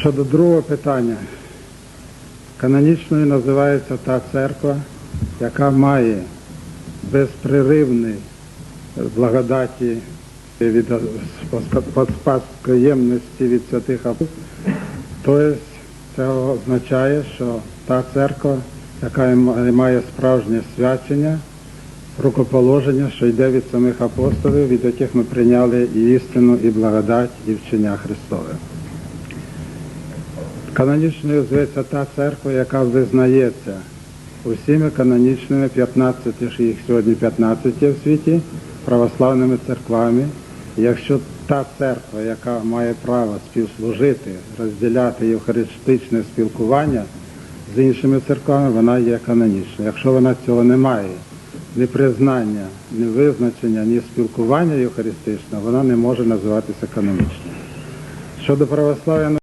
Щодо другого питання, канонічною називається та церква, яка має безпреривний благодаті від спадкоємності від святих апостолів. Тобто це означає, що та церква, яка має справжнє свячення, рукоположення, що йде від самих апостолів, від яких ми прийняли і істину, і благодать, і вчення Христове. Канонічною зветься та церква, яка визнається усіми канонічними 15, що їх сьогодні 15 є в світі, православними церквами. Якщо та церква, яка має право співслужити, розділяти євхаристичне спілкування з іншими церквами, вона є канонічною. Якщо вона цього не має, ні признання, ні визначення, ні спілкування євхаристичного, вона не може називатися канонічною. Щодо православ'я